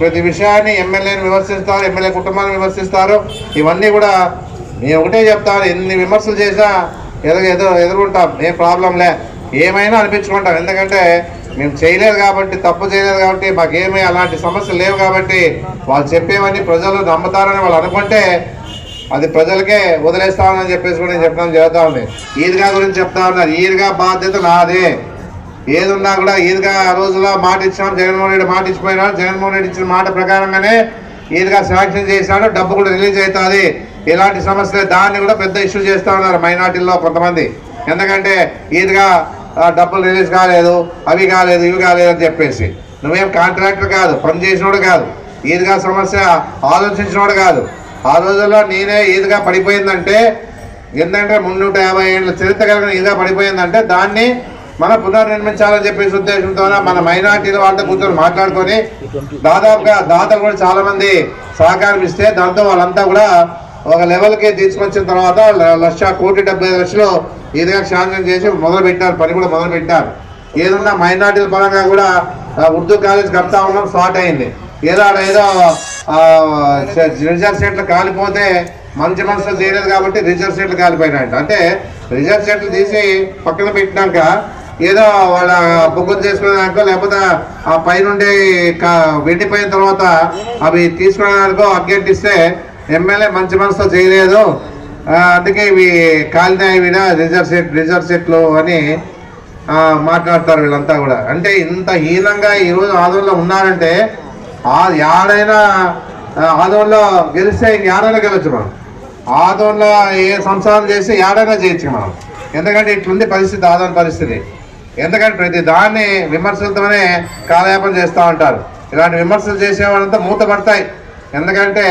ప్రతి విషయాన్ని ఎమ్మెల్యేని విమర్శిస్తారు ఎమ్మెల్యే కుటుంబాన్ని విమర్శిస్తారు. ఇవన్నీ కూడా నేను ఒకటే చెప్తాను ఎన్ని విమర్శలు చేసినా ఎదురు ఎదురు ఎదుర్కొంటాం ఏం ప్రాబ్లంలే ఏమైనా అనిపించుకుంటాం ఎందుకంటే మేము చేయలేదు కాబట్టి తప్పు చేయలేదు కాబట్టి మాకేమీ అలాంటి సమస్యలు లేవు కాబట్టి వాళ్ళు చెప్పేవన్నీ ప్రజలు నమ్ముతారని వాళ్ళు అనుకుంటే అది ప్రజలకే వదిలేస్తామని చెప్పేసి కూడా నేను చెప్పడం జరుగుతూ ఉంది. ఈద్గా గురించి చెప్తా ఉన్నారు. ఈద్గా బాధ్యత నాదే. ఏది ఉన్నా కూడా ఈదిగా ఆ రోజులో మాట ఇచ్చాం జగన్మోహన్ రెడ్డి మాట ఇచ్చిపోయినాడు జగన్మోహన్ రెడ్డి ఇచ్చిన మాట ప్రకారంగానే ఈదిగా శాంక్షన్ చేసినాడు డబ్బు కూడా రిలీజ్ అవుతుంది. ఇలాంటి సమస్యలు దాన్ని కూడా పెద్ద ఇష్యూ చేస్తూ ఉన్నారు మైనార్టీల్లో కొంతమంది. ఎందుకంటే ఈదిగా డబ్బులు రిలీజ్ కాలేదు అవి కాలేదు ఇవి కాలేదు అని చెప్పేసి. నువ్వేం కాంట్రాక్టర్ కాదు పని చేసినోడు కాదు. ఈదిగా సమస్య ఆలోచించినోడు కాదు. ఆ రోజుల్లో నేనే ఈదిగా పడిపోయిందంటే ఎందుకంటే మున్నూట యాభై ఏళ్ళ చరిత్ర కలిగిన ఈద్గా పడిపోయిందంటే దాన్ని మనం పునర్నిర్మించాలని చెప్పేసి ఉద్దేశంతో మన మైనార్టీల వాళ్ళతో కూర్చొని మాట్లాడుకొని దాదాపుగా దాతలు కూడా చాలా మంది సహకారం ఇస్తే దాంతో వాళ్ళంతా కూడా ఒక లెవెల్కి తీసుకొచ్చిన తర్వాత లక్ష కోటి డెబ్బై లక్షలు ఇదిగా శాంక్షన్ చేసి మొదలు పెట్టారు పని కూడా మొదలు పెట్టారు ఏదన్నా మైనార్టీల పరంగా కూడా ఉర్దూ కాలేజ్ కడతా ఉండడం స్టార్ట్ అయింది. ఏదో ఏదో రిజర్వ్ సీట్లు కాలిపోతే మంచి మనసులు చేయలేదు కాబట్టి రిజర్వ్ సీట్లు కాలిపోయినాయంట. అంటే రిజర్వ్ సీట్లు తీసి పక్కన పెట్టినాక ఏదో వాళ్ళ బుక్కులు చేసుకునేదానికో లేకపోతే ఆ పైనుండి వెండిపోయిన తర్వాత అవి తీసుకునేదానికో అభ్యర్థిస్తే ఎమ్మెల్యే మంచి మనసుతో చేయలేదు. అందుకే ఇవి కాలినాయి విడ రిజర్వ్ సెట్ రిజర్వ్ సెట్లు అని మాట్లాడతారు వీళ్ళంతా కూడా. అంటే ఇంత హీనంగా ఈరోజు ఆదోళనలో ఉన్నారంటే ఆ యాడైనా ఆదోళనలో గెలిస్తే ఇంక యాడైనా గెలవచ్చు మనం. ఆదోళనలో ఏ సంసారం చేస్తే యాడైనా చేయొచ్చు మనం. ఎందుకంటే ఇట్లుంది పరిస్థితి ఆదోళన పరిస్థితి. ఎందుకంటే ప్రతి దాన్ని విమర్శలతోనే కాలయాపన చేస్తూ ఉంటారు. ఇలాంటి విమర్శలు చేసే వాళ్ళంతా మూతపడతాయి. ఎందుకంటే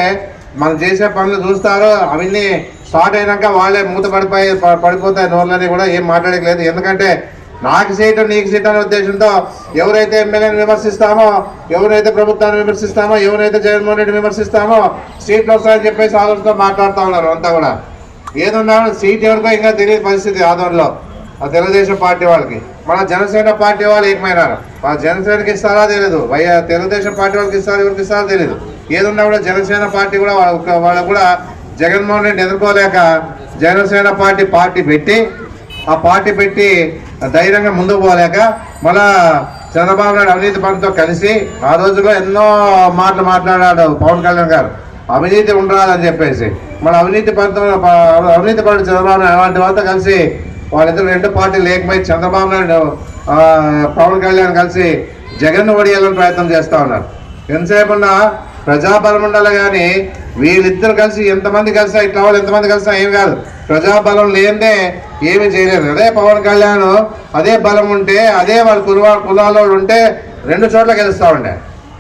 మనం చేసే పనులు చూస్తారు అవన్నీ స్టార్ట్ అయినాక వాళ్ళే మూత పడిపోయి పడిపోతాయి నోర్లని కూడా ఏం మాట్లాడలేదు ఎందుకంటే నాకు సీటు నీకు సీటు అనే ఉద్దేశంతో ఎవరైతే ఎమ్మెల్యేని విమర్శిస్తామో ఎవరైతే ప్రభుత్వాన్ని విమర్శిస్తామో ఎవరైతే జగన్మోహన్ రెడ్డి విమర్శిస్తామో సీట్లు వస్తాయని చెప్పేసి ఆలోచనతో మాట్లాడుతూ ఉన్నారు అంతా కూడా. ఏదున్నా సీట్ ఎవరికో ఇంకా తెలియని పరిస్థితి ఆదోళనలో తెలుగుదేశం పార్టీ వాళ్ళకి. మన జనసేన పార్టీ వాళ్ళు ఏకమైనారు. మన జనసేనకి ఇస్తారా తెలియదు వయ్య తెలుగుదేశం పార్టీ వాళ్ళకి ఇస్తారా ఎవరికి ఇస్తారో తెలియదు ఏదున్నా కూడా జనసేన పార్టీ కూడా వాళ్ళ వాళ్ళకు కూడా జగన్మోహన్ రెడ్డి ఎదుర్కోలేక జనసేన పార్టీ పార్టీ పెట్టి ఆ పార్టీ పెట్టి ధైర్యంగా ముందుకు పోలేక మళ్ళా చంద్రబాబు నాయుడు అవినీతి పనితో కలిసి ఆ రోజుల్లో ఎన్నో మాటలు మాట్లాడాడు పవన్ కళ్యాణ్ గారు. అవినీతి ఉండరాదని చెప్పేసి. మన అవినీతి పనితో అవినీతి పడి చంద్రబాబు నాయుడు అలాంటి వాళ్ళతో కలిసి వాళ్ళిద్దరు రెండు పార్టీలు లేకపోయి చంద్రబాబు నాయుడు పవన్ కళ్యాణ్ కలిసి జగన్ ఒడియాలని ప్రయత్నం చేస్తా ఉన్నారు. ఎంతసేపు ఉన్నా ప్రజాబలం ఉండాలి కానీ వీళ్ళిద్దరు కలిసి ఎంతమంది కలిసినా ఇట్లా వాళ్ళు ఎంతమంది కలిసినా ఏం కాదు. ప్రజాబలం లేదే ఏమి చేయలేదు. అదే పవన్ కళ్యాణ్ అదే బలం ఉంటే అదే వాళ్ళ కుల కులాల్లో ఉంటే రెండు చోట్ల గెలుస్తా ఉండే.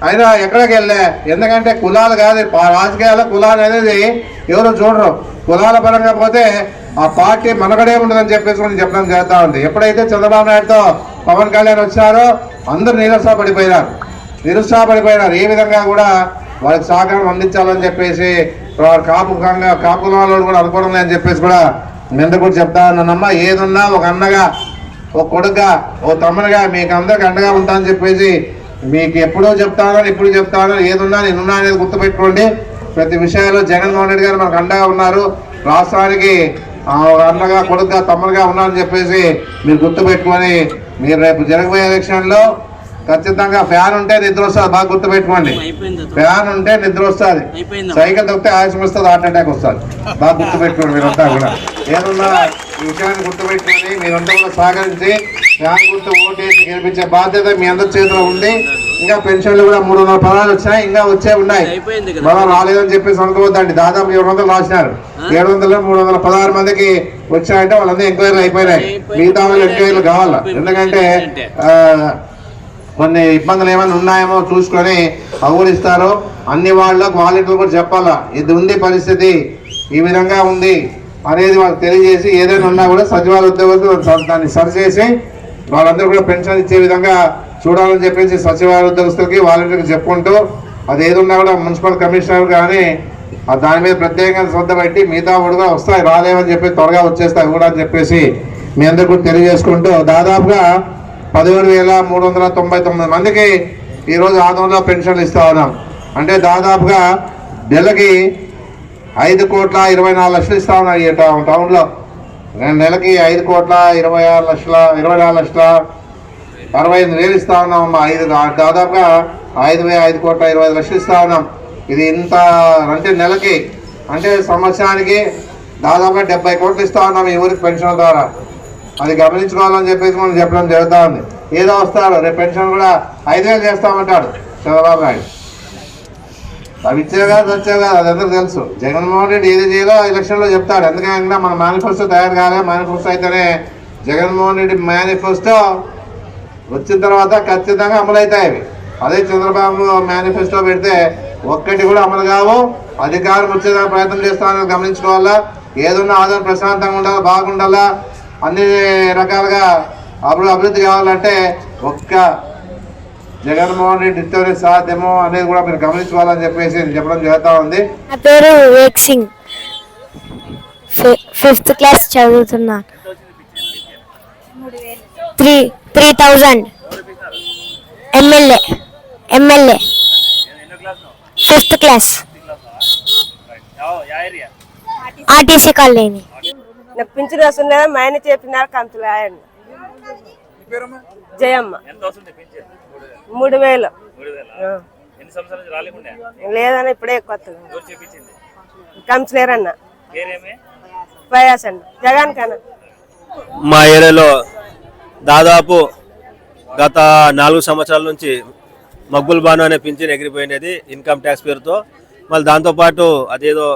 అయినా ఎక్కడికి వెళ్ళే? ఎందుకంటే కులాలు కాదు. రాజకీయాల్లో రాజకీయాల కులాలు అనేది ఎవరు చూడరు. కులాల పరంగా పోతే ఆ పార్టీ మనగడే ఉండదని చెప్పేసి మనం చెప్పడం జరుగుతూ ఉంది. ఎప్పుడైతే చంద్రబాబు నాయుడుతో పవన్ కళ్యాణ్ వచ్చారో అందరూ నిరుత్సాహపడిపోయినారు. నిరుత్సాహపడిపోయినారు. ఏ విధంగా కూడా వాళ్ళకి సహకారం అందించాలని చెప్పేసి వారు కాపు కంగా కాపు కులాలు కూడా అనుకోవడం లేదని చెప్పేసి కూడా నేను కూడా చెప్తా ఉన్నానమ్మ. ఏదున్నా ఒక అన్నగా ఒక కొడుకుగా ఓ తమ్ముడుగా మీకు అందరికి అండగా ఉంటానని చెప్పేసి మీకు ఎప్పుడో చెప్తానో ఇప్పుడు చెప్తానో ఏదున్నా నేనున్నా అనేది గుర్తుపెట్టుకోండి. ప్రతి విషయాల్లో జగన్మోహన్ రెడ్డి గారు మనకు అండగా ఉన్నారు. రాష్ట్రానికి అన్నగా కొడుకుగా తమ్ముడుగా ఉన్నారని చెప్పేసి మీరు గుర్తుపెట్టుకొని మీరు రేపు జరగబోయే ఎలక్షన్లో ఖచ్చితంగా ఫ్యాన్ ఉంటే నిద్ర వస్తుంది బాగా గుర్తుపెట్టుకోండి. ఫ్యాన్ ఉంటే నిద్ర వస్తుంది? సైకిల్ తొక్కితే ఆయాసం వస్తుంది హార్ట్ అటాక్ వస్తుంది. బాగా గుర్తుపెట్టుకోండి మీరంతా కూడా. ఏదన్నా ఈ విషయాన్ని గుర్తుపెట్టుకొని మీరంతా కూడా సహకరించి ఫ్యాన్ గుర్తు ఓటేసి గెలిపించే బాధ్యత మీ అందరి చేతిలో ఉంది. ఇంకా పెన్షన్లు కూడా మూడు వందల పదాలు వచ్చాయి ఇంకా వచ్చే ఉన్నాయి. మళ్ళా రాలేదని చెప్పేసి అనుకోవద్దండి దాదాపు ఏడు వందలు రాసినారు. ఏడు వందలు మూడు వందల పదహారు మందికి వచ్చాయంటే వాళ్ళందరూ ఎంక్వైరీలు అయిపోయినాయి. మిగతా వాళ్ళు ఎంక్వైరీలు కావాలా? ఎందుకంటే కొన్ని ఇబ్బందులు ఏమైనా ఉన్నాయేమో చూసుకొని పౌరిస్తారు అన్ని వాళ్ళకు వాలంటీర్లు కూడా చెప్పాలా ఇది ఉంది పరిస్థితి ఈ విధంగా ఉంది అనేది వాళ్ళకి తెలియజేసి ఏదైనా ఉన్నా కూడా సచివాల ఉద్యోగస్తులు దాన్ని సరిచేసి వాళ్ళందరూ కూడా పెన్షన్ ఇచ్చే విధంగా చూడాలని చెప్పేసి సచివాలయ ఉద్యోగస్తులకి వాలంటీర్కి చెప్పుకుంటూ అది ఏదున్నా కూడా మున్సిపల్ కమిషనర్ కానీ ఆ దాని మీద ప్రత్యేకంగా శ్రద్ధ పెట్టి మిగతా కూడా వస్తాయి రాలేవని చెప్పి త్వరగా వచ్చేస్తాయి కూడా అని చెప్పేసి మీ అందరు కూడా తెలియజేసుకుంటూ దాదాపుగా పదిహేడు వేల మూడు వందల తొంభై తొమ్మిది మందికి ఈరోజు ఆందోళన పెన్షన్లు ఇస్తా ఉన్నాం. అంటే దాదాపుగా నెలకి ఐదు కోట్ల ఇరవై నాలుగు లక్షలు ఇస్తా ఉన్నాయి ఈ టౌన్ టౌన్లో. నెలకి ఐదు కోట్ల ఇరవై ఆరు లక్షల ఇరవై నాలుగు లక్షల అరవై ఎనిమిది వేలు ఇస్తా ఉన్నాం ఐదు దాదాపుగా ఐదు వే ఐదు కోట్ల ఇరవై ఐదు లక్షలు ఇస్తా ఉన్నాం. ఇది ఇంత అంటే నెలకి అంటే సంవత్సరానికి దాదాపుగా డెబ్బై కోట్లు ఇస్తా ఉన్నాం ఈ ఊరికి పెన్షన్ ద్వారా. అది గమనించుకోవాలని చెప్పేసి మనం చెప్పడం జరుగుతూ ఉంది. ఏదో వస్తారు రేపు పెన్షన్ కూడా ఐదు వేలు చేస్తామంటాడు చంద్రబాబు నాయుడు. అవి ఇచ్చే కాదు వచ్చే కాదు అది అందరికి తెలుసు. జగన్మోహన్ రెడ్డి ఏది చేయాలో ఎలక్షన్లో చెప్తాడు. ఎందుకంటే మన మేనిఫెస్టో తయారు కాలే. మేనిఫెస్టో అయితేనే జగన్మోహన్ రెడ్డి మేనిఫెస్టో వచ్చిన తర్వాత ఖచ్చితంగా అమలవుతాయి అవి. అదే చంద్రబాబు మేనిఫెస్టో పెడితే ఒక్కటి కూడా అమలు కావు. అధికారం వచ్చేదానికి ప్రయత్నం చేస్తామని గమనించుకోవాలా? ఏదన్నా ఆదాయం ప్రశాంతంగా ఉండాలా? బాగుండాలా? అన్ని రకాలుగా అభివృద్ధి అభివృద్ధి కావాలంటే ఒక్క జగన్మోహన్ రెడ్డి ఇస్తేనే సాధ్యమో అనేది కూడా మీరు గమనించుకోవాలని చెప్పేసి చెప్పడం జరుగుతూ ఉంది. నా పేరు వివేక్ సింగ్. ఫిఫ్త్ క్లాస్ చదువుతున్నా. Three three thousand. MLA MLA. Fifth class. RTC colony. నాకు పింఛన్ వస్తుంది మా ఆయన చెప్పినారు కంతులు ఆయన జయమ్మ. ఎంత వస్తుంది పెన్షన్ మూడు వేలు. మూడు వేల? ఆ. ఎన్ని సంవత్సరాల నుంచి రాలేకుండా? లేదని ఇప్పుడే కొత్తగా ఎవరు చేపించింది కంచులేరు అన్న ప్రయాస్ అన్న. జగన్ కన్నా. మా ఏరియాలో దాదాపు గత నాలుగు సంవత్సరాల నుంచి మగ్గుల్ బాను అనే పింఛన్ ఎగిరిపోయినది ఇన్కమ్ ట్యాక్స్ పేరుతో. మళ్ళీ దాంతోపాటు అదేదో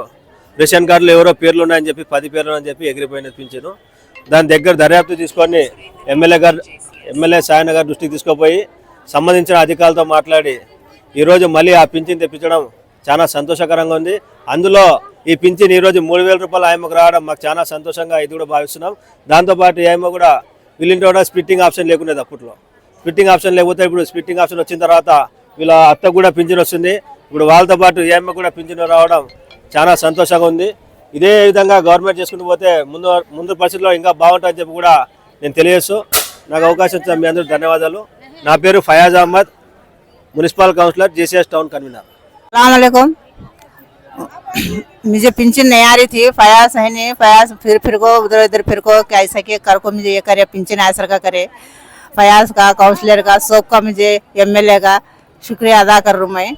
రేషన్ కార్డులు ఎవరో పేర్లు ఉన్నాయని చెప్పి పది పేర్లు అని చెప్పి ఎగిరిపోయినది పింఛను. దాని దగ్గర దర్యాప్తు తీసుకొని ఎమ్మెల్యే గారు ఎమ్మెల్యే సాయన గారు దృష్టికి తీసుకుపోయి సంబంధించిన అధికారులతో మాట్లాడి ఈరోజు మళ్ళీ ఆ పింఛన్ తెప్పించడం చాలా సంతోషకరంగా ఉంది. అందులో ఈ పింఛన్ ఈరోజు మూడు వేల రూపాయలు ఆయమ్మకు రావడం మాకు చాలా సంతోషంగా ఇది కూడా భావిస్తున్నాం. దాంతోపాటు ఏమో కూడా వీళ్ళింటి కూడా స్పిట్టింగ్ ఆప్షన్ లేకునేది అప్పట్లో. స్పిట్టింగ్ ఆప్షన్ లేకపోతే ఇప్పుడు స్పిట్టింగ్ ఆప్షన్ వచ్చిన తర్వాత వీళ్ళ అత్త కూడా పింఛన్ వస్తుంది. ఇప్పుడు వాళ్ళతో పాటు ఏమో కూడా పింఛన్ రావడం చాలా సంతోషంగా ఉంది ఇదే విధంగా గవర్నమెంట్ చేసుకుంటూ పోతే ముందు ముందు పరిస్థితుల్లో ఇంకా బాగుంటుందని చెప్పి కూడా నేను తెలియజేస్తూ నాకు అవకాశం ఇచ్చిన మీ అందరూ ధన్యవాదాలు నా పేరు Fayaz Ahmad municipal councillor JCS town convener सलामकुम मुझे पेंशन नहीं आ रही थी फयास है नहीं फयास फिर फिर को उधर उधर फिर को कैसा के कर को मुझे ये करे पेंशन आसर का करे फयास का काउंसलर का सब का मुझे एमएलए का शुक्रिया अदा कर रहा हूँ मैं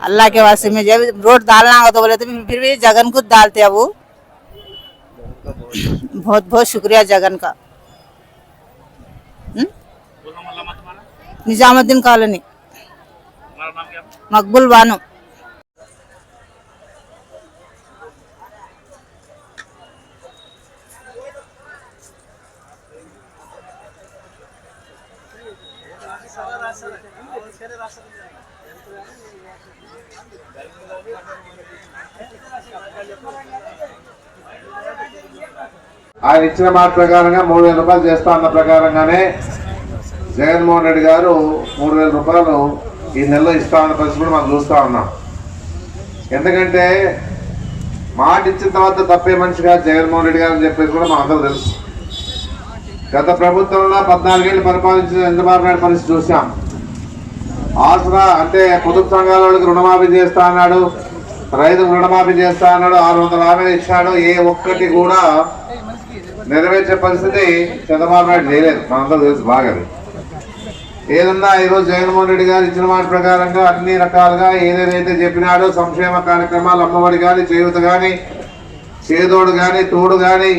अल्लाह के वास्ते में जब रोड डालना हो तो बोले तो फिर भी जगन खुद डालते अब वो। बहुत बहुत शुक्रिया जगन का। हम्म? निजामुद्दीन कॉलोनी। मकबुल बानू मकबूल बानो ఆయన ఇచ్చిన మాట ప్రకారంగా మూడు వేల రూపాయలు చేస్తా అన్న ప్రకారంగానే జగన్మోహన్ రెడ్డి గారు మూడు వేల రూపాయలు ఈ నెలలో ఇస్తా అన్న పరిస్థితి కూడా మనం చూస్తూ ఉన్నాం. ఎందుకంటే మాట ఇచ్చిన తర్వాత తప్పే మనిషిగా జగన్మోహన్ రెడ్డి గారు అని చెప్పేసి కూడా మా తెలుసు. గత ప్రభుత్వంలో పద్నాలుగేళ్ళు పరిపాలించిన చంద్రబాబు నాయుడు పరిస్థితి చూసాం. ఆసరా అంటే పొదుపు సంఘాల వాళ్ళకి రుణమాఫీ చేస్తా అన్నాడు రైతుకు రుణమాఫీ చేస్తా అన్నాడు ఆరు వందల హామీలు ఇచ్చాడు ఏ ఒక్కటి కూడా నెరవేర్చే పరిస్థితి చంద్రబాబు నాయుడు చేయలేదు. మనందరూ తెలుసు బాగా ఏదన్నా ఈరోజు జగన్మోహన్ రెడ్డి గారు ఇచ్చిన మాట ప్రకారంగా అన్ని రకాలుగా ఏదేదైతే చెప్పినాడో సంక్షేమ కార్యక్రమాలు అమ్మఒడి కానీ చేయూత కానీ చేదోడు కానీ తోడు కానీ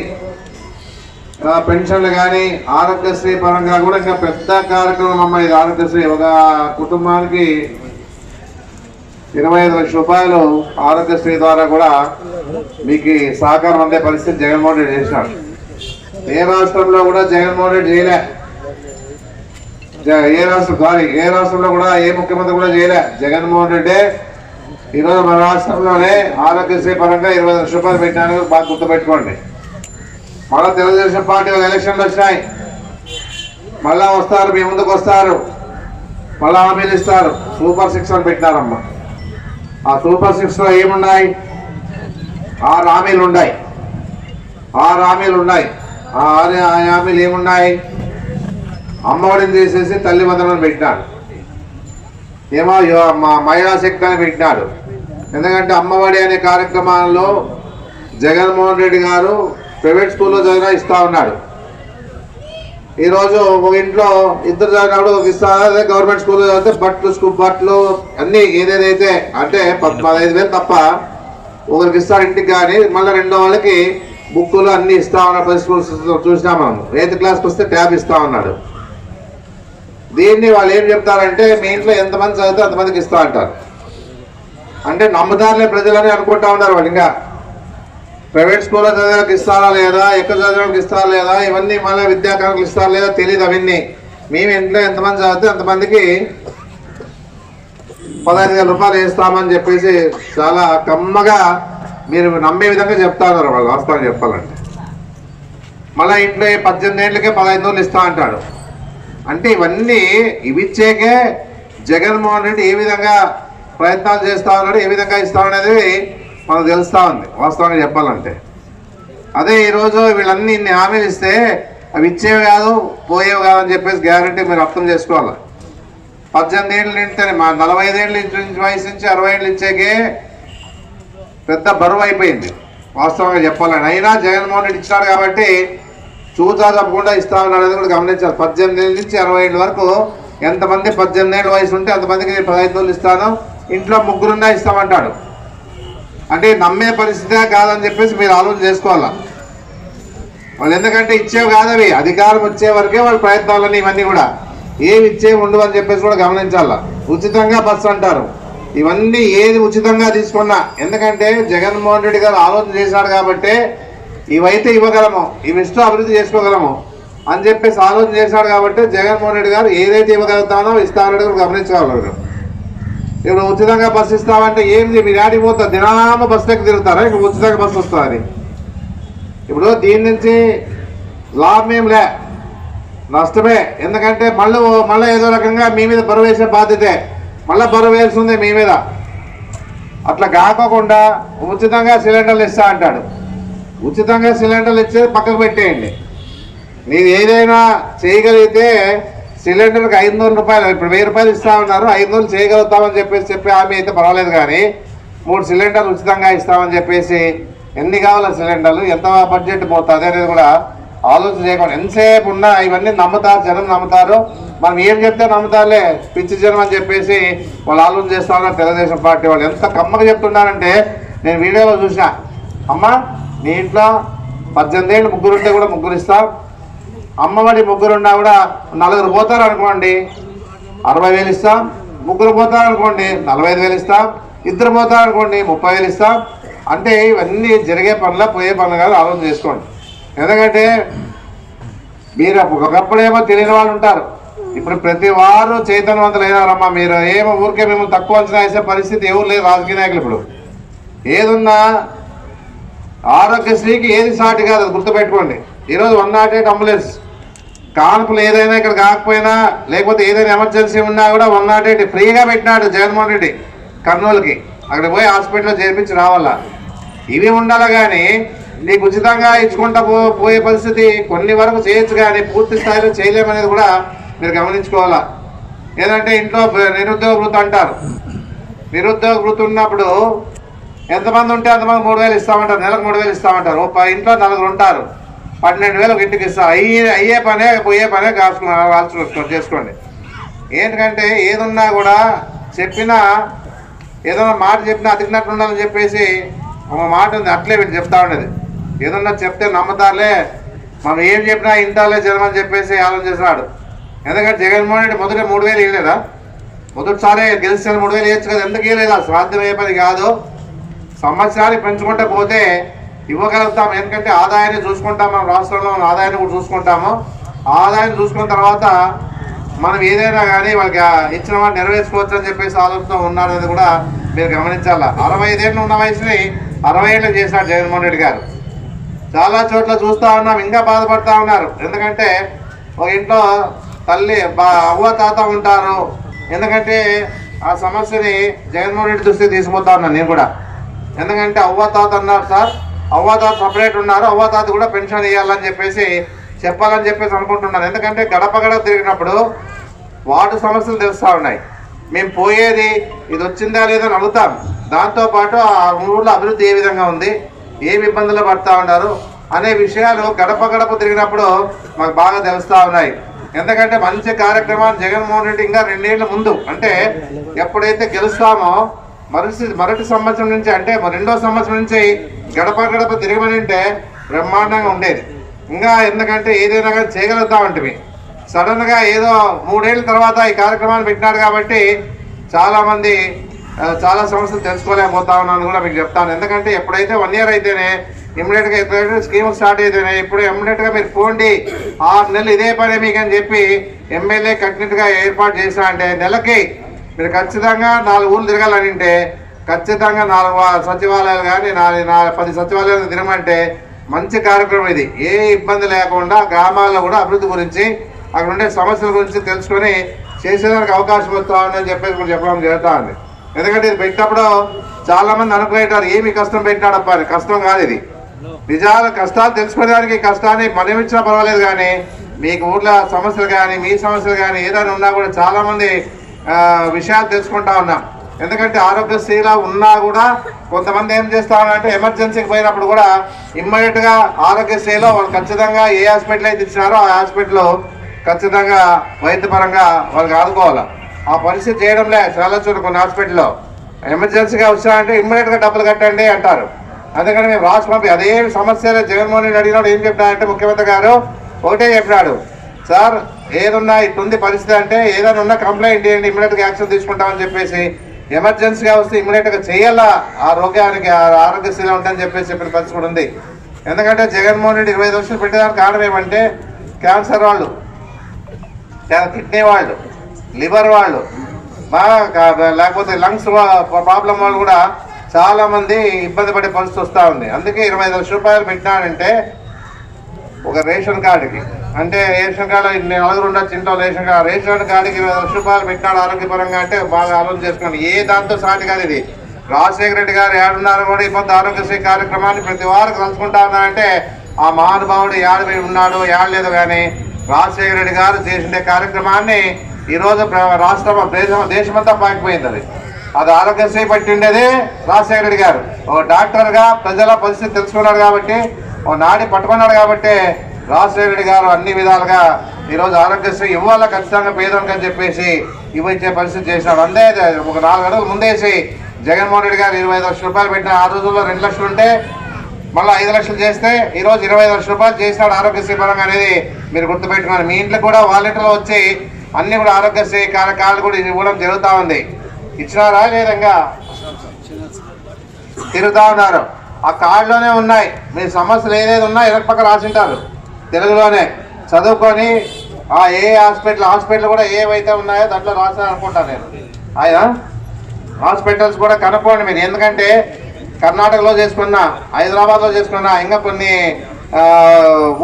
పెన్షన్లు కానీ ఆరోగ్యశ్రీ పరంగా కూడా ఇంకా పెద్ద కార్యక్రమం అమ్మ ఇది ఆరోగ్యశ్రీ. ఒక కుటుంబానికి ఇరవై ఐదు లక్షల రూపాయలు ఆరోగ్యశ్రీ ద్వారా కూడా మీకు సహకారం అందే పరిస్థితి జగన్మోహన్ రెడ్డి చేసినాడు. ఏ రాష్ట్రంలో కూడా జగన్మోహన్ రెడ్డి చేయలే. జ- ఏ రాష్ట్రం సారీ ఏ రాష్ట్రంలో కూడా ఏ ముఖ్యమంత్రి కూడా చేయలే. జగన్మోహన్ రెడ్డి ఈరోజు మన రాష్ట్రంలోనే ఆరోగ్యశ్రీ పరంగా ఇరవై ఐదు లక్షల రూపాయలు పెట్టడానికి బాగా గుర్తుపెట్టుకోండి. మళ్ళా తెలుగుదేశం పార్టీ ఎలక్షన్లు వచ్చినాయి. మళ్ళా వస్తారు మీ ముందుకు వస్తారు. మళ్ళా హామీలు ఇస్తారు. సూపర్ సిక్స్ అని పెట్టినారమ్మా. ఆ సూపర్ సిక్స్లో ఏమున్నాయి? ఆరు హామీలు ఉన్నాయి. ఆరు హామీలు ఉన్నాయి. ఆ ఆరు ఆ హామీలు ఏమున్నాయి? అమ్మఒడిని తీసేసి తల్లి వందనం పెట్టినాడు. ఏమో యో- మా మహిళా శక్తి అని పెట్టినాడు. ఎందుకంటే అమ్మఒడి అనే కార్యక్రమాల్లో జగన్మోహన్ రెడ్డి గారు ప్రైవేట్ స్కూల్లో చదివినా ఇస్తా ఉన్నాడు. ఈరోజు ఒక ఇంట్లో ఇద్దరు చదివినప్పుడు ఇస్తా అదే గవర్నమెంట్ స్కూల్లో చదివితే బట్టలు స్కూల్ బట్టలు అన్నీ ఏదేదైతే అంటే పద్- పదహైదు వేలు తప్ప ఒకరికి ఇస్తారు ఇంటికి కానీ మళ్ళీ రెండో వాళ్ళకి బుక్కులు అన్ని ఇస్తా ఉన్నాడు పది స్కూల్స్ చూసినాం మనం ఎయిత్ క్లాస్కి వస్తే ట్యాబ్ ఇస్తా ఉన్నాడు. దీన్ని వాళ్ళు ఏం చెప్తారంటే మీ ఇంట్లో ఎంతమంది చదివితే అంతమందికి ఇస్తా అంటారు. అంటే నమ్మదారులే ప్రజలని అనుకుంటా ఉన్నారు వాళ్ళు. ఇంకా ప్రైవేట్ స్కూల్లో చదివేకి ఇస్తారా లేదా ఎక్కడ చదివేకి ఇస్తారా లేదా ఇవన్నీ మళ్ళీ విద్యాకారులకు ఇస్తారా లేదా తెలియదు అవన్నీ. మేము ఇంట్లో ఎంతమంది చదివితే అంతమందికి పదహైదు వేల రూపాయలు వేస్తామని చెప్పేసి చాలా కమ్మగా మీరు నమ్మే విధంగా చెప్తా ఉన్నారు వాళ్ళు వాస్తవం చెప్పాలంటే. మళ్ళీ ఇంట్లో పద్దెనిమిది ఏళ్ళకే పదహైదు రోజులు ఇస్తా అంటాడు. అంటే ఇవన్నీ ఇవి ఇచ్చేకే జగన్మోహన్ రెడ్డి ఏ విధంగా ప్రయత్నాలు చేస్తా ఉన్నాడు ఏ విధంగా ఇస్తా అనేది మనకు తెలుస్తూ ఉంది వాస్తవంగా చెప్పాలంటే. అదే ఈరోజు వీళ్ళన్నీ ఇన్ని హామీలు ఇస్తే అవి ఇచ్చేవి కాదు పోయేవి కాదు అని చెప్పేసి గ్యారంటీ మీరు అర్థం చేసుకోవాలి? పద్దెనిమిది ఏళ్ళు నిండితేనే మా నలభై ఐదేళ్ళ నుంచి వయసు నుంచి అరవై ఏళ్ళు ఇచ్చేకే పెద్ద బరువు అయిపోయింది. వాస్తవంగా చెప్పాలని. అయినా జగన్మోహన్ రెడ్డి ఇచ్చినాడు కాబట్టి చూచా తప్పకుండా ఇస్తా ఉన్నాడు అనేది కూడా గమనించాలి. పద్దెనిమిది ఏళ్ళ నుంచి అరవై ఏళ్ళ వరకు ఎంతమంది పద్దెనిమిది ఏళ్ళ వయసు ఉంటే అంతమందికి నేను పదహైదు రోజులు ఇస్తాను. ఇంట్లో ముగ్గురున్నా ఇస్తామంటాడు. అంటే నమ్మే పరిస్థితే కాదని చెప్పేసి మీరు ఆలోచన చేసుకోవాలా? వాళ్ళు ఎందుకంటే ఇచ్చేవి కాదవి అధికారం వచ్చే వరకే వాళ్ళ ప్రయత్నాలని ఇవన్నీ కూడా. ఏమి ఇచ్చేవి ఉండవు అని చెప్పేసి కూడా గమనించాలా? ఉచితంగా బస్సు అంటారు. ఇవన్నీ ఏది ఉచితంగా తీసుకున్నా. ఎందుకంటే జగన్మోహన్ రెడ్డి గారు ఆలోచన చేశాడు కాబట్టి ఇవైతే ఇవ్వగలము ఇవి ఇష్టం అభివృద్ధి చేసుకోగలము అని చెప్పేసి ఆలోచన చేశాడు కాబట్టి జగన్మోహన్ రెడ్డి గారు ఏదైతే ఇవ్వగలుగుతానో ఇస్తానని కూడా గమనించగలరు ఇప్పుడు ఉచితంగా బస్సు ఇస్తామంటే ఏంది? మీరు ఆడికి పోతారు దినామ బస్సు దగ్గర తిరుగుతారా? ఇక్కడ ఉచితంగా బస్సు వస్తుంది ఇప్పుడు దీని నుంచి లాభం ఏం లే నష్టమే. ఎందుకంటే మళ్ళీ మళ్ళీ ఏదో రకంగా మీ మీద బరువేసే బాధ్యతే. మళ్ళీ బరువు వేయాల్సిందే మీ మీద. అట్లా కాకోకుండా ఉచితంగా సిలిండర్లు ఇస్తా అంటాడు. ఉచితంగా సిలిండర్లు ఇచ్చేది పక్కకు పెట్టేయండి. నేను ఏదైనా చేయగలిగితే సిలిండర్కి ఐదు వందల రూపాయలు ఇప్పుడు వెయ్యి రూపాయలు ఇస్తా ఉన్నారు ఐదు వందలు చేయగలుగుతామని చెప్పేసి చెప్పి ఆమె అయితే పర్వాలేదు కానీ మూడు సిలిండర్లు ఉచితంగా ఇస్తామని చెప్పేసి ఎన్ని కావాలా సిలిండర్లు ఎంత బడ్జెట్ పోతుంది అనేది కూడా ఆలోచన చేయకుండా ఎంతసేపు ఉన్నా ఇవన్నీ నమ్ముతారు జనం నమ్ముతారు. మనం ఏం చెప్తే నమ్ముతారులే పిచ్చి జనం అని చెప్పేసి వాళ్ళు ఆలోచన చేస్తా ఉన్నారు తెలుగుదేశం పార్టీ వాళ్ళు. ఎంత కమ్మగా చెప్తున్నారంటే నేను వీడియోలో చూసా అమ్మా నీ ఇంట్లో పద్దెనిమిది ఏళ్ళు ముగ్గురు ఉంటే కూడా ముగ్గురు ఇస్తాం. అమ్మఒడి ముగ్గురున్నా కూడా నలుగురు పోతారు అనుకోండి అరవై వేలు ఇస్తాం. ముగ్గురు పోతారు అనుకోండి నలభై ఐదు వేలు ఇస్తాం. ఇద్దరు పోతారు అనుకోండి ముప్పై వేలు ఇస్తాం. అంటే ఇవన్నీ జరిగే పనుల పోయే పనులు కాదు ఆలోచన చేసుకోండి. ఎందుకంటే మీరు ఒకప్పుడేమో తెలియని వాళ్ళు ఉంటారు. ఇప్పుడు ప్రతి వారు చైతన్యవంతులు అయినారమ్మా మీరు ఏమో ఊరికే మేము తక్కువ అంచనా వేసే పరిస్థితి ఎవరు లేదు రాజకీయ నాయకులు ఇప్పుడు. ఏదున్నా ఆరోగ్యశ్రీకి ఏది సాటి కాదు అది గుర్తుపెట్టుకోండి. ఈరోజు వన్ నాట్ ఎయిట్ అంబులెన్స్. కాన్పులు ఏదైనా ఇక్కడ కాకపోయినా లేకపోతే ఏదైనా ఎమర్జెన్సీ ఉన్నా కూడా వన్ నాట్ ఎయిట్ ఫ్రీగా పెట్టినాడు జగన్మోహన్ రెడ్డి కర్నూలుకి. అక్కడ పోయి హాస్పిటల్లో చేర్పించి రావాలా? ఇవి ఉండాలి కానీ నీకు ఉచితంగా ఇచ్చుకుంటా పో పోయే పరిస్థితి కొన్ని వరకు చేయొచ్చు కానీ పూర్తి స్థాయిలో చేయలేమనేది కూడా మీరు గమనించుకోవాలా. ఏదంటే ఇంట్లో నిరుద్యోగ వృత్తి అంటారు. నిరుద్యోగ వృత్తి ఉన్నప్పుడు ఎంతమంది ఉంటే అంతమంది మూడు వేలు ఇస్తామంటారు నెలకు మూడు వేలు ఇస్తామంటారు. ఇంట్లో నలుగురు ఉంటారు. పన్నెండు వేలు ఒక ఇంటికి ఇస్తారు అయ్యే అయ్యే పనే పోయే పనే కాసుకున్నారు చేసుకోండి. ఏంటంటే ఏదున్నా కూడా చెప్పినా ఏదైనా మాట చెప్పినా అతికినట్టు ఉండాలని చెప్పేసి ఒక మాట ఉంది. అట్లే వీళ్ళు చెప్తా ఉండేది. ఏదన్నా చెప్తే నమ్ముతారులే. మనం ఏం చెప్పినా ఇంటాలే జనమని చెప్పేసి ఆలోచన చేస్తున్నాడు. ఎందుకంటే జగన్మోహన్ రెడ్డి మొదట మూడు వేలు ఇవ్వలేదా? మొదటిసారి గెలిచిన మూడు వేలు ఇవ్వచ్చు కదా ఎందుకు ఇవ్వలేదా? సాధ్యమయ్యే పని కాదు. సంవత్సరాన్ని పెంచుకుంటే పోతే ఇవ్వగలుగుతాం. ఎందుకంటే ఆదాయాన్ని చూసుకుంటాం మనం రాష్ట్రంలో ఆదాయాన్ని కూడా చూసుకుంటాము. ఆదాయం చూసుకున్న తర్వాత మనం ఏదైనా కానీ వాళ్ళకి ఇచ్చిన వాళ్ళు నెరవేర్చుకోవచ్చు అని చెప్పేసి ఆలోచన ఉన్నారనేది కూడా మీరు గమనించాలా? అరవై ఐదేళ్ళు ఉన్న వయసుని అరవై ఏళ్ళు చేశాడు జగన్మోహన్ రెడ్డి గారు. చాలా చోట్ల చూస్తూ ఉన్నాం ఇంకా బాధపడతా ఉన్నారు. ఎందుకంటే ఒక ఇంట్లో తల్లి బా అవ్వ తాత ఉంటారు. ఎందుకంటే ఆ సమస్యని జగన్మోహన్ రెడ్డి దృష్టికి తీసుకుపోతా ఉన్నాను నేను కూడా. ఎందుకంటే అవ్వ తాత అన్నారు సార్. అవ్వ తాత సపరేట్ ఉన్నారు. అవ్వ తాత కూడా పెన్షన్ ఇవ్వాలని చెప్పేసి చెప్పాలని చెప్పేసి అనుకుంటున్నాను. ఎందుకంటే గడప గడప తిరిగినప్పుడు వార్డు సమస్యలు తెలుస్తూ ఉన్నాయి. మేము పోయేది ఇది వచ్చిందా లేదని అని అడుగుతాం. దాంతోపాటు ఆ ఊళ్ళో అభివృద్ధి ఏ విధంగా ఉంది? ఏమి ఇబ్బందులు పడతా ఉన్నారు అనే విషయాలు గడప గడప తిరిగినప్పుడు మాకు బాగా తెలుస్తూ ఉన్నాయి. ఎందుకంటే మంచి కార్యక్రమాన్ని జగన్మోహన్ రెడ్డి ఇంకా రెండేళ్ళ ముందు అంటే ఎప్పుడైతే గెలుస్తామో మరుసటి మరొకటి సంవత్సరం నుంచి అంటే రెండో సంవత్సరం నుంచి గడప గడప తిరగమని అంటే బ్రహ్మాండంగా ఉండేది. ఇంకా ఎందుకంటే ఏదైనా కానీ చేయగలుగుతామంటే సడన్ ఏదో మూడేళ్ళ తర్వాత ఈ కార్యక్రమాన్ని పెట్టినాడు కాబట్టి చాలామంది చాలా సమస్యలు తెలుసుకోలేకపోతా ఉన్నాను కూడా మీకు చెప్తాను. ఎందుకంటే ఎప్పుడైతే వన్ ఇయర్ అయితేనే ఇమ్మీడియట్గా ఎప్పుడైతే స్కీమ్ స్టార్ట్ అయితేనే ఇప్పుడు ఇమ్మీడియట్గా మీరు పోండి ఆరు నెలలు ఇదే పని మీకు అని చెప్పి ఎమ్మెల్యే కట్టినట్టుగా ఏర్పాటు చేసినా అంటే నెలకి మీరు ఖచ్చితంగా నాలుగు ఊళ్ళు తిరగాలని అంటే ఖచ్చితంగా నాలుగు సచివాలయాలు కానీ నాలుగు పది సచివాలయాలు తిరగమంటే మంచి కార్యక్రమం ఇది. ఏ ఇబ్బంది లేకుండా గ్రామాల్లో కూడా అభివృద్ధి గురించి అక్కడ ఉండే సమస్యల గురించి తెలుసుకొని చేసేదానికి అవకాశం వస్తా ఉందని చెప్పేసి కూడా చెప్పడం జరుగుతా ఉంది. ఎందుకంటే ఇది పెట్టినప్పుడు చాలా మంది అనుకునేటారు ఏమి కష్టం పెట్టినాడప్ప అని కష్టం కాదు ఇది. నిజాల కష్టాలు తెలుసుకోవడానికి కష్టాన్ని మనం ఇచ్చినా పర్వాలేదు కానీ మీకు ఊర్లో సమస్యలు కానీ మీ సమస్యలు కానీ ఏదైనా ఉన్నా కూడా చాలా మంది విషయాలు తెలుసుకుంటా ఉన్నాం. ఎందుకంటే ఆరోగ్యశ్రీలో ఉన్నా కూడా కొంతమంది ఏం చేస్తా ఉన్నారంటే ఎమర్జెన్సీకి పోయినప్పుడు కూడా ఇమ్మీడియట్గా ఆరోగ్యశ్రీలో వాళ్ళు ఖచ్చితంగా ఏ హాస్పిటల్ అయితే ఇచ్చినారో ఆ హాస్పిటల్ ఖచ్చితంగా వైద్యపరంగా వాళ్ళకి ఆదుకోవాలి. ఆ పరిస్థితి చేయడంలే. చాలా చోట్ల కొన్ని హాస్పిటల్లో. ఎమర్జెన్సీగా వచ్చారంటే ఇమ్మీడియట్గా డబ్బులు కట్టండి అంటారు. అందుకని మేము రాసి పంపి అదే సమస్యలే జగన్మోహన్ రెడ్డి అడిగినాడు ఏం చెప్పినాడంటే ముఖ్యమంత్రి గారు ఒకటే చెప్పినాడు. సార్ ఏదున్నా ఇట్లుంది పరిస్థితి అంటే ఏదైనా ఉన్నా కంప్లైంట్ చేయండి ఇమ్మీడియట్గా యాక్షన్ తీసుకుంటామని చెప్పేసి. ఎమర్జెన్సీగా వస్తే ఇమ్మీడియట్గా చేయాలా? ఆ రోగానికి ఆ ఆరోగ్యశ్రీలో ఉంటుందని చెప్పేసి చెప్పిన పరిస్థితి కూడా ఉంది. ఎందుకంటే జగన్మోహన్ రెడ్డి ఇరవై ఐదు లక్షలు పెట్టేదానికి కారణం ఏమంటే క్యాన్సర్ వాళ్ళు. కిడ్నీ వాళ్ళు. లివర్ వాళ్ళు. బాగా లేకపోతే లంగ్స్ ప్రాబ్లం వాళ్ళు కూడా చాలామంది ఇబ్బంది పడే పరిస్థితి వస్తూ ఉంది. అందుకే ఇరవై ఐదు లక్షల రూపాయలు పెట్టినాడంటే ఒక రేషన్ కార్డుకి. అంటే రేషన్ కార్డు నేను నలుగురు ఉండొచ్చు ఇంట్లో రేషన్ కార్డు రేషన్ కార్డుకి ఇరవై లక్షల రూపాయలు పెట్టినాడు ఆరోగ్యపరంగా అంటే బాగా ఆలోచన చేసుకోండి ఏ దాంతో సాటి కాదు ఇది. రాజశేఖర రెడ్డి గారు ఏడున్నారు కూడా ఈ ఆరోగ్యశ్రీ కార్యక్రమాన్ని ప్రతి వారు కలుసుకుంటా ఉన్నారంటే ఆ మహానుభావుడు ఏడు ఉన్నాడు ఏడలేదు కానీ రాజశేఖర రెడ్డి గారు చేసిన కార్యక్రమాన్ని ఈరోజు రాష్ట్రం దేశం దేశమంతా పాకిపోయింది అది. అది ఆరోగ్యశ్రీ పట్టిండేది రాజశేఖర రెడ్డి గారు. ఓ డాక్టర్గా ప్రజల పరిస్థితి తెలుసుకున్నాడు కాబట్టి ఓ నాడి పట్టుకున్నాడు కాబట్టి రాజశేఖర రెడ్డి గారు అన్ని విధాలుగా ఈరోజు ఆరోగ్యశ్రీ ఇవ్వాలా ఖచ్చితంగా పేదోనికి అని చెప్పేసి ఇవ్వచ్చే పరిస్థితి చేసినాడు. అందే ఒక నాలుగు అడుగులు ముందేసి జగన్మోహన్ రెడ్డి గారు ఇరవై ఐదు లక్షల రూపాయలు పెట్టిన ఆ రోజుల్లో రెండు లక్షలు ఉంటే మళ్ళీ ఐదు లక్షలు చేస్తే ఈరోజు ఇరవై ఐదు లక్షల రూపాయలు చేసినాడు ఆరోగ్యశ్రీ పరంగా అనేది మీరు గుర్తుపెట్టుకోండి. మీ ఇంట్లో కూడా వాలంటీర్లు వచ్చి అన్ని కూడా ఆరోగ్యశ్రీ కార్యక్రమాలు కూడా ఇవ్వడం జరుగుతూ ఉంది. ఇచ్చినారా లేదంగా తిరుగుతూ ఉన్నారు. ఆ కార్డులోనే ఉన్నాయి. మీ సమస్యలు ఏదైతే ఉన్నాయో ఎనక పక్క రాసింటారు? తెలుగులోనే. చదువుకొని ఆ ఏ హాస్పిటల్ హాస్పిటల్ కూడా ఏవైతే ఉన్నాయో దాంట్లో రాసిన అనుకుంటాను నేను. ఆయన? హాస్పిటల్స్ కూడా కనుక్కోండి మీరు. ఎందుకంటే కర్ణాటకలో చేసుకున్నా హైదరాబాద్లో చేసుకున్నా ఇంకా కొన్ని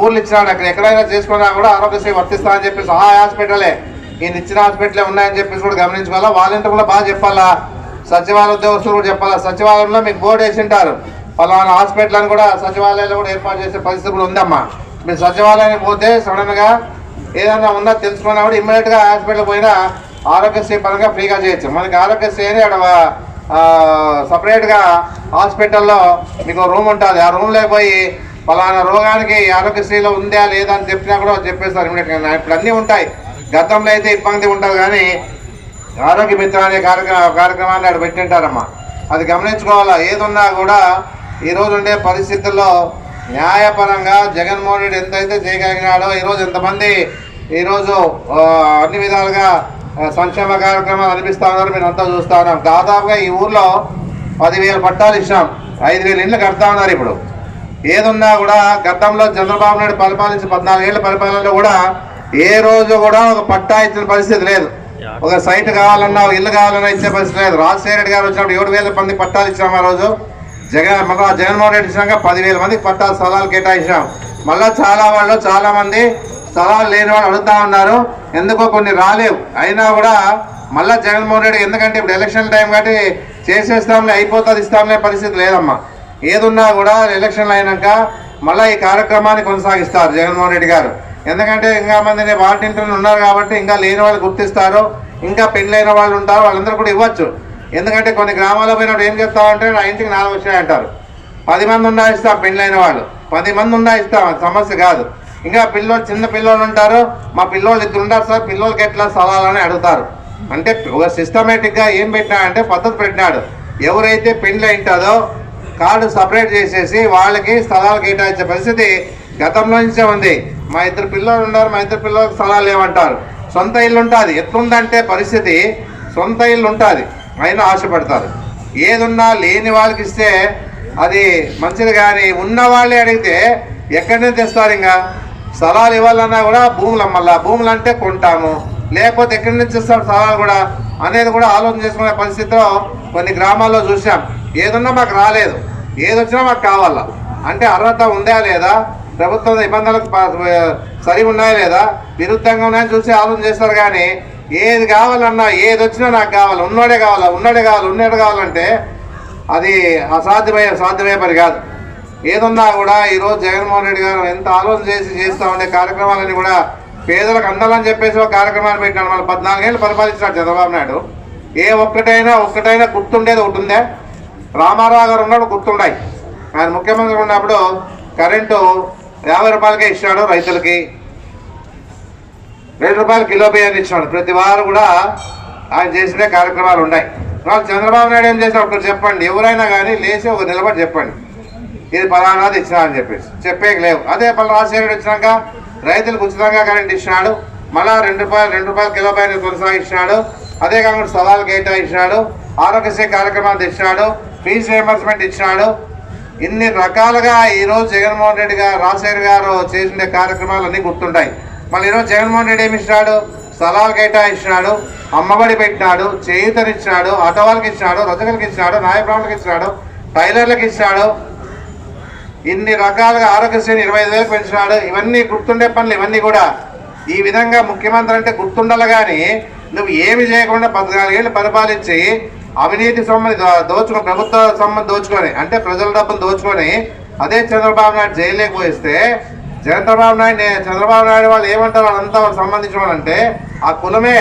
ఊర్లు ఇచ్చినాడు. అక్కడ ఎక్కడైనా చేసుకున్నా కూడా ఆరోగ్యశ్రీ వర్తిస్తా అని చెప్పి సహాయ హాస్పిటలే. ఈయన ఇచ్చిన హాస్పిటలే ఉన్నాయని చెప్పేసి కూడా గమనించుకోవాలా? వాలంటీర్ కూడా బాగా చెప్పాలా? సచివాలయ ఉద్యోగస్తులు కూడా చెప్పాలా? సచివాలయంలో మీకు బోర్డు వేసి ఉంటారు. పలానా హాస్పిటల్ అని కూడా సచివాలయంలో కూడా ఏర్పాటు చేసే పరిస్థితి కూడా ఉందమ్మా. మీరు సచివాలయానికి పోతే సడన్గా ఏదైనా ఉందా తెలుసుకున్నా కూడా ఇమ్మీడియట్గా హాస్పిటల్ పోయినా ఆరోగ్యశ్రీ పరంగా ఫ్రీగా చేయొచ్చు. మనకి ఆరోగ్యశ్రీ అని అక్కడ సపరేట్ హాస్పిటల్లో మీకు రూమ్ ఉంటుంది. ఆ రూమ్లో పోయి పలానా రోగానికి ఆరోగ్యశ్రీలో ఉందా లేదా అని చెప్పినా కూడా చెప్పేస్తారు ఇప్పుడు అన్నీ ఉంటాయి. గతంలో అయితే ఇబ్బంది ఉంటుంది కానీ ఆరోగ్య మిత్ర అనే కార్యక్రమ కార్యక్రమాన్ని అక్కడ పెట్టింటారమ్మా. అది గమనించుకోవాలా? ఏదున్నా కూడా ఈ రోజు ఉండే పరిస్థితుల్లో న్యాయపరంగా జగన్మోహన్ రెడ్డి ఎంతైతే చేయగలిగినాడో ఈరోజు ఎంతమంది ఈరోజు అన్ని విధాలుగా సంక్షేమ కార్యక్రమాలు అనిపిస్తా ఉన్నారు మీరు అంతా చూస్తా ఉన్నాం. దాదాపుగా ఈ ఊర్లో పదివేల పట్టాలు ఇచ్చినాం. ఐదు వేల ఇండ్లు కడతా ఉన్నారు ఇప్పుడు. ఏదున్నా కూడా గతంలో చంద్రబాబు నాయుడు పరిపాలించి పద్నాలుగేళ్ళ పరిపాలనలో కూడా ఏ రోజు కూడా ఒక పట్టా ఇచ్చిన పరిస్థితి లేదు. ఒక సైట్ కావాలన్నా ఒక ఇల్లు కావాలన్నా ఇచ్చే పరిస్థితి లేదు. రాజశేఖర రెడ్డి గారు వచ్చినప్పుడు ఏడు వేల మంది పట్టాలు ఇచ్చాం ఆ రోజు. జగన్ మళ్ళా జగన్మోహన్ రెడ్డి ఇచ్చినాక పదివేల మందికి పట్టాలు స్థలాలు కేటాయించాం మళ్ళా చాలా వాళ్ళు చాలా మంది స్థలాలు లేని వాళ్ళు అడుగుతా ఉన్నారు. ఎందుకో కొన్ని రాలేవు. అయినా కూడా మళ్ళా జగన్మోహన్ రెడ్డి ఎందుకంటే ఇప్పుడు ఎలక్షన్ టైం కాబట్టి చేసేస్తాంలే అయిపోతుంది ఇస్తాంలే పరిస్థితి లేదమ్మా. ఏదున్నా కూడా ఎలక్షన్లు అయినాక మళ్ళీ ఈ కార్యక్రమాన్ని కొనసాగిస్తారు జగన్మోహన్ రెడ్డి గారు. ఎందుకంటే ఇంకా మంది వాలంటీర్లు ఉన్నారు కాబట్టి ఇంకా లేని వాళ్ళు గుర్తిస్తారు ఇంకా పెళ్ళైన వాళ్ళు ఉంటారు వాళ్ళందరూ కూడా ఇవ్వచ్చు. ఎందుకంటే కొన్ని గ్రామాల్లో పోయినప్పుడు ఏం చెప్తామంటే నా ఇంటికి నాలుగు వచ్చాయి అంటారు పది మంది ఉన్నా ఇస్తాం పెళ్ళైన వాళ్ళు. పది మంది ఉన్నా ఇస్తాం సమస్య కాదు. ఇంకా పిల్లోళ్ళు చిన్న పిల్లోళ్ళు ఉంటారు. మా పిల్లోళ్ళు ఇద్దరు ఉంటారు సార్. పిల్లోళ్ళకి ఎట్లా స్థలాలని అడుగుతారు. అంటే ఒక సిస్టమేటిక్గా ఏం పెట్టినాడంటే పద్ధతి పెట్టినాడు. ఎవరైతే పెళ్ళి అయింటుందో కార్డు సపరేట్ చేసేసి వాళ్ళకి స్థలాలు కేటాయించే పరిస్థితి గతంలో నుంచే ఉంది. మా ఇద్దరు పిల్లలు ఉన్నారు మా ఇద్దరు పిల్లలకు స్థలాలు లేవంటారు. సొంత ఇల్లు ఉంటుంది. ఎట్లుందంటే పరిస్థితి సొంత ఇల్లు ఉంటుంది. అయినా ఆశపడతారు. ఏదున్నా లేని వాళ్ళకి ఇస్తే అది మంచిది కానీ ఉన్న వాళ్ళే అడిగితే ఎక్కడి నుంచి తెస్తారు ఇంకా? స్థలాలు ఇవ్వాలన్నా కూడా భూములు అమ్మల్లా? భూములు అంటే కొంటాము. లేకపోతే ఎక్కడి నుంచి ఇస్తారు స్థలాలు కూడా? అనేది కూడా ఆలోచన చేసుకునే పరిస్థితిలో కొన్ని గ్రామాల్లో చూసాం ఏదున్నా మాకు రాలేదు. ఏదొచ్చినా మాకు కావాలా? అంటే అర్హత ఉందా లేదా? ప్రభుత్వ నిబంధనలకు సరి ఉన్నాయా లేదా? విరుద్ధంగా ఉన్నాయని చూసి ఆలోచన చేస్తారు కానీ ఏది కావాలన్నా ఏది వచ్చినా నాకు కావాలి. ఉన్నోడే కావాలా? ఉన్నోడే కావాలి. ఉన్నోడే కావాలంటే అది అసాధ్యమయ్యే సాధ్యమయ్యే పని కాదు. ఏదున్నా కూడా ఈరోజు జగన్మోహన్ రెడ్డి గారు ఎంత ఆలోచన చేసి చేస్తూ ఉండే కార్యక్రమాలన్నీ కూడా పేదలకు అందాలని చెప్పేసి ఒక కార్యక్రమాన్ని పెట్టినాడు. మళ్ళీ పద్నాలుగేళ్ళు పరిపాలించినాడు చంద్రబాబు నాయుడు. ఏ ఒక్కటైనా ఒక్కటైనా గుర్తుండేది ఒకటి ఉందే. రామారావు గారు ఉన్నప్పుడు గుర్తుండాయి. ఆయన ముఖ్యమంత్రి ఉన్నప్పుడు కరెంటు యాభై రూపాయలకే ఇచ్చినాడు రైతులకి. రెండు రూపాయలు కిలో బియ్యాన్ని ఇచ్చినాడు. ప్రతి వారు కూడా ఆయన చేసిన కార్యక్రమాలు ఉన్నాయి. వాళ్ళు చంద్రబాబు నాయుడు ఏం చేశారు ఒకటి చెప్పండి. ఎవరైనా కానీ లేచి ఒక నిలబడి చెప్పండి. ఇది పలానాది ఇచ్చినా అని చెప్పేసి. చెప్పేకి లేవు. అదే పలు రాజశేఖరుడు వచ్చినాక రైతులకు ఉచితంగా కరెంట్ ఇచ్చినాడు. మళ్ళా రెండు రూపాయలు రెండు రూపాయలు కిలో పైన కొనసాగించినాడు. అదే కాకుండా సవాల్ కేటాయించినాడు. ఆరోగ్యశ్రీ కార్యక్రమాలు తెచ్చినాడు. ఫీజు రియంబర్స్మెంట్ ఇచ్చినాడు. ఇన్ని రకాలుగా ఈరోజు జగన్మోహన్ రెడ్డి గారు రాజశేఖర్ గారు చేసిన కార్యక్రమాలు అన్నీ గుర్తుంటాయి. మళ్ళీ ఈరోజు జగన్మోహన్ రెడ్డి ఏమి ఇచ్చినాడు? స్థలాలు కేటాయించినాడు అమ్మబడి పెట్టినాడు చేయుతనిచ్చినాడు ఆటో వాళ్ళకి ఇచ్చినాడు రజకులకి ఇచ్చినాడు నాయబ్రాహ్మణులకు ఇచ్చినాడు టైలర్లకు ఇచ్చినాడు. ఇన్ని రకాలుగా ఆరోగ్యశ్రేణి ఇరవై ఐదు వేలకు పెంచినాడు. ఇవన్నీ గుర్తుండే పనులు ఇవన్నీ కూడా ఈ విధంగా ముఖ్యమంత్రి అంటే గుర్తుండాలి కానీ నువ్వు ఏమి చేయకుండా పద్నాలుగేళ్ళు పరిపాలించి అవినీతి సొమ్ముని దోచుకొని ప్రభుత్వ సొమ్ముని దోచుకొని అంటే ప్రజల డబ్బులు దోచుకొని అదే చంద్రబాబు నాయుడు జైలుకి పోయిస్తే చంద్రబాబు నాయుడు చంద్రబాబు నాయుడు వాళ్ళు ఏమంటారు? వాళ్ళంతా వాళ్ళకి సంబంధించిన వాళ్ళంటే ఆ కులమే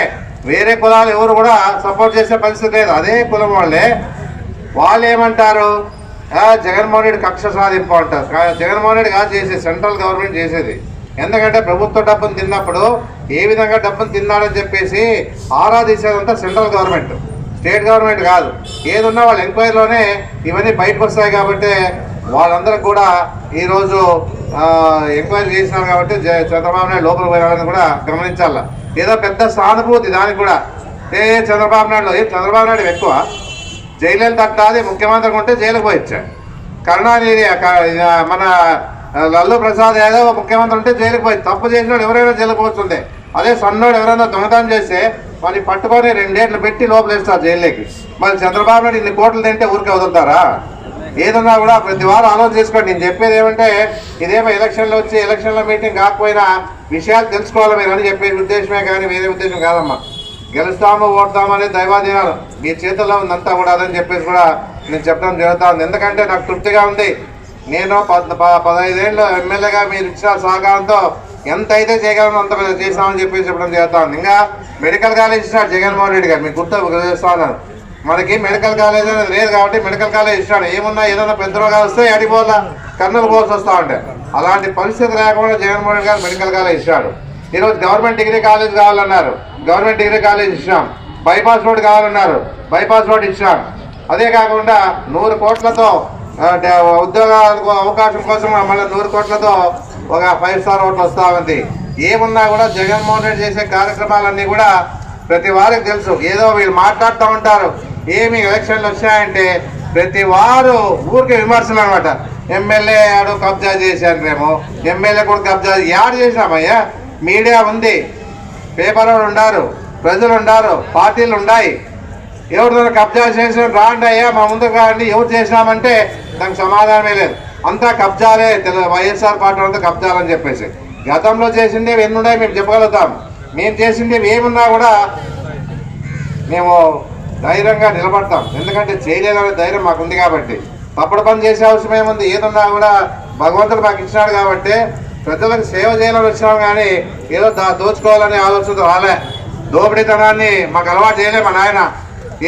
వేరే కులాలు ఎవరు కూడా సపోర్ట్ చేసే పరిస్థితి లేదు. అదే కులం వాళ్ళే. వాళ్ళు ఏమంటారు? జగన్మోహన్ రెడ్డి కక్ష సాధింపు అంటారు. జగన్మోహన్ రెడ్డి కాదు చేసేది సెంట్రల్ గవర్నమెంట్ చేసేది. ఎందుకంటే ప్రభుత్వ డబ్బును తిన్నప్పుడు ఏ విధంగా డబ్బును తిన్నాడని చెప్పేసి ఆరా తీసేదంతా సెంట్రల్ గవర్నమెంట్. స్టేట్ గవర్నమెంట్ కాదు. ఏదున్నా వాళ్ళ ఎంక్వైరీలోనే ఇవన్నీ బయటకు వస్తాయి కాబట్టి వాళ్ళందరూ కూడా ఈరోజు ఎంక్వైరీ చేసినారు కాబట్టి చంద్రబాబు నాయుడు లోపల పోయినారని కూడా గమనించాల. ఏదో పెద్ద సానుభూతి దానికి కూడా. ఏ చంద్రబాబు నాయుడు ఏ చంద్రబాబు నాయుడు ఎక్కువ. జైలు తట్టాది ముఖ్యమంత్రి ఉంటే జైలుకు పోయిచ్చాడు కరుణానిధి మన లల్లు ప్రసాద్ యాదవ్ ముఖ్యమంత్రి ఉంటే జైలుకు పోయి తప్పు చేసినాడు ఎవరైనా జైలుకు పోతుండే. అదే సన్నోడు ఎవరైనా దొంగతనం చేస్తే మరి పట్టుకొని రెండేళ్ళు పెట్టి లోపలేస్తారు జైల్లోకి. మరి చంద్రబాబు నాయుడు ఇన్ని కోట్లు తింటే ఊరికే వదులుతారా? ఏదన్నా కూడా ప్రతి వారం ఆలోచన చేసుకోండి. నేను చెప్పేది ఏమంటే ఇదేమో ఎలక్షన్లో వచ్చి ఎలక్షన్లో మీటింగ్ కాకపోయినా విషయాలు తెలుసుకోవాలి మీరు అని చెప్పే ఉద్దేశమే కానీ వేరే ఉద్దేశం కాదమ్మా. గెలుస్తాము ఓడతాము అనేది దైవాధీనాలు. మీ చేతుల్లో ఉందంతా కూడా అదని చెప్పేసి కూడా నేను చెప్పడం జరుగుతా ఉంది ఎందుకంటే నాకు తృప్తిగా ఉంది. నేను పద్ ప- పదహైదేళ్ళు ఎమ్మెల్యేగా మీరు ఇచ్చిన సహకారంతో ఎంత అయితే చేయగలను అంత చేస్తామని చెప్పేసి చెప్పడం చేస్తాను ఉంది ఇంకా మెడికల్ కాలేజ్ ఇస్తాడు జగన్మోహన్ రెడ్డి గారు మీకు గుర్తు చేస్తా ఉన్నారు మనకి మెడికల్ కాలేజ్ అనేది లేదు కాబట్టి మెడికల్ కాలేజ్ ఇస్తాడు ఏమున్నా ఏదైనా పెద్ద రోగాలు వస్తే అడిపోలా కర్నూలు పోవాల్సి వస్తూ ఉంటే అలాంటి పరిస్థితి లేకుండా జగన్మోహన్ రెడ్డి గారు మెడికల్ కాలేజ్ ఇస్తాడు ఈరోజు గవర్నమెంట్ డిగ్రీ కాలేజ్ కావాలన్నారు. గవర్నమెంట్ డిగ్రీ కాలేజ్ ఇచ్చినాం. బైపాస్ రోడ్ కావాలన్నారు. బైపాస్ రోడ్ ఇచ్చినాం. అదే కాకుండా నూరు కోట్లతో ఉద్యోగాలకు అవకాశం కోసం మళ్ళీ నూరు కోట్లతో ఒక ఫైవ్ స్టార్ హోటల్ వస్తూ ఉంది. ఏమున్నా కూడా జగన్మోహన్ రెడ్డి చేసే కార్యక్రమాలన్నీ కూడా ప్రతి వారికి తెలుసు. ఏదో వీళ్ళు మాట్లాడుతూ ఉంటారు. ఏమి ఎలక్షన్లు వచ్చాయంటే ప్రతి వారు ఊరికే విమర్శలు అనమాట ఎమ్మెల్యే ఆడు కబ్జా చేశాను మేము. ఎమ్మెల్యే కూడా కబ్జా యాడ్ చేసినామయ్యా? మీడియా ఉంది. పేపర్ ఉండారు. ప్రజలు ఉండారు. పార్టీలు ఉన్నాయి. ఎవరిదైనా కబ్జా చేసిన రాండి అయ్యా మా ముందు కాండి ఎవరు చేసినామంటే దానికి సమాధానమే లేదు. అంతా కబ్జాలే తెలు వైఎస్ఆర్ పార్టీ అంతా కబ్జాలని చెప్పేసి. గతంలో చేసిండే ఎన్ని మేము చెప్పగలుగుతాం. మేము చేసిండే ఏమున్నా కూడా మేము ధైర్యంగా నిలబడతాం. ఎందుకంటే చేయలేదనే ధైర్యం మాకుంది కాబట్టి. తప్పుడు పని చేసే అవసరం ఏముంది? ఏదున్నా కూడా భగవంతుడు మాకు ఇచ్చినాడు కాబట్టి ప్రజలకు సేవ చేయాలని వచ్చినాం కానీ ఏదో దా దోచుకోవాలనే ఆలోచనతో రాలే. దోపిడీతనాన్ని మాకు అలవాటు చేయలే మా నాయన.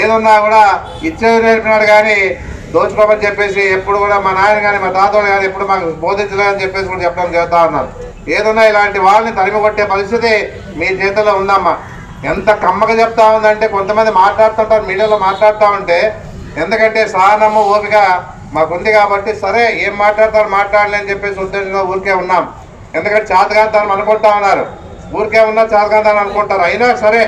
ఏదున్నా కూడా ఇచ్చేది నేర్పినాడు కానీ దోచుకోమని చెప్పేసి ఎప్పుడు కూడా మా నాయన కానీ మా తాతలు కానీ ఎప్పుడు మాకు బోధించలేదని చెప్పేసి కూడా చెప్పడం చేస్తా ఉన్నారు. ఏదన్నా ఇలాంటి వాళ్ళని తరిమి కొట్టే పరిస్థితి మీ చేతిలో ఉందమ్మా. ఎంత కమ్మగా చెప్తా ఉందంటే కొంతమంది మాట్లాడుతుంటారు మీడియాలో మాట్లాడుతూ ఉంటే. ఎందుకంటే సహనము ఓపిక మాకుంది కాబట్టి సరే ఏం మాట్లాడతారు మాట్లాడలే అని చెప్పేసి ఉద్దేశంగా ఊరికే ఉన్నాం. ఎందుకంటే చేతకాంతాన్ని అనుకుంటా ఉన్నారు. ఊరికే ఉన్నా చేతకాంతాన్ని అనుకుంటారు. అయినా సరే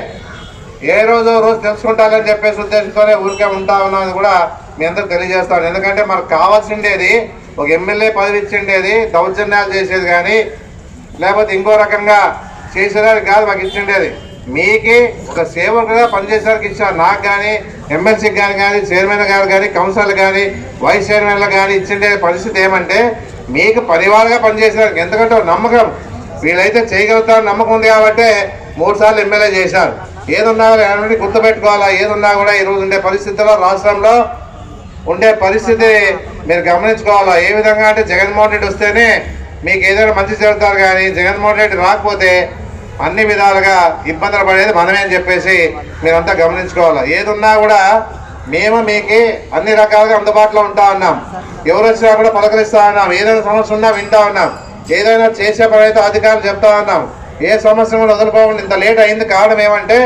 ఏ రోజు రోజు తెలుసుకుంటారని చెప్పేసి ఉద్దేశంతోనే ఊరికే ఉంటా ఉన్నది కూడా మీ అందరికి తెలియజేస్తాను. ఎందుకంటే మనకు కావాల్సిండేది ఒక ఎమ్మెల్యే పదవి ఇచ్చిండేది దౌర్జన్యాలు చేసేది కానీ లేకపోతే ఇంకో రకంగా చేసేదానికి కాదు మాకు ఇచ్చిండేది. మీకి ఒక సేవకుగా పనిచేసేవారికి ఇచ్చారు. నాకు కానీ ఎమ్మెల్సీకి కానీ కానీ చైర్మన్ గారు కానీ కౌన్సిలర్ కానీ వైస్ చైర్మన్లు కానీ ఇచ్చిండే పరిస్థితి ఏమంటే మీకు పరివారంగా పనిచేసేవారికి ఎందుకంటే నమ్మకం. వీళ్ళైతే చేయగలుగుతారని నమ్మకం ఉంది కాబట్టి మూడు సార్లు ఎమ్మెల్యే చేశారు. ఏదున్నా గుర్తుపెట్టుకోవాలా? ఏదున్నా కూడా ఈరోజు ఉండే పరిస్థితుల్లో రాష్ట్రంలో ఉండే పరిస్థితి మీరు గమనించుకోవాలా? ఏ విధంగా అంటే జగన్మోహన్ రెడ్డి వస్తేనే మీకు ఏదైనా మంచి జరుగుతారు కానీ జగన్మోహన్ రెడ్డి రాకపోతే అన్ని విధాలుగా ఇబ్బందులు పడేది మనమే అని చెప్పేసి మీరంతా గమనించుకోవాలా? ఏదున్నా కూడా మేము మీకు అన్ని రకాలుగా అందుబాటులో ఉంటా ఉన్నాం. ఎవరు వచ్చినా కూడా పలకరిస్తా ఉన్నాం. ఏదైనా సమస్య ఉన్నా వింటా ఉన్నాం. ఏదైనా చేసే పని అయితే అధికారులు చెప్తా ఉన్నాం. ఏ సమస్య కూడా వదులుకోకుండా ఇంత లేట్ అయింది కారణం ఏమంటే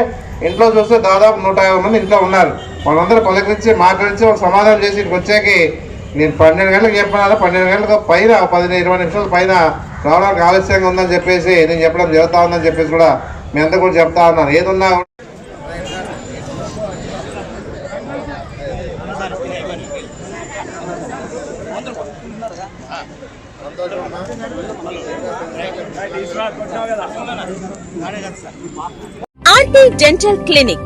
ఇంట్లో చూస్తే దాదాపు నూట యాభై మంది ఇంట్లో ఉన్నారు. వాళ్ళందరూ పలకరించి మాట్లాడించి ఒక సమాధానం చేసి ఇక్కడికి వచ్చాకి నేను పన్నెండు గంటలకు చెప్పినాను పన్నెండు గంటలకు పైన పదిహేను ఇరవై నిమిషాల పైన రావడానికి ఆలస్యంగా ఉందని చెప్పేసి నేను చెప్పడం జరుగుతా ఉందని చెప్పేసి కూడా మీ అంతా కూడా చెప్తా ఉన్నాను ఏదున్నా ఆర్టీ డెంటల్ క్లినిక్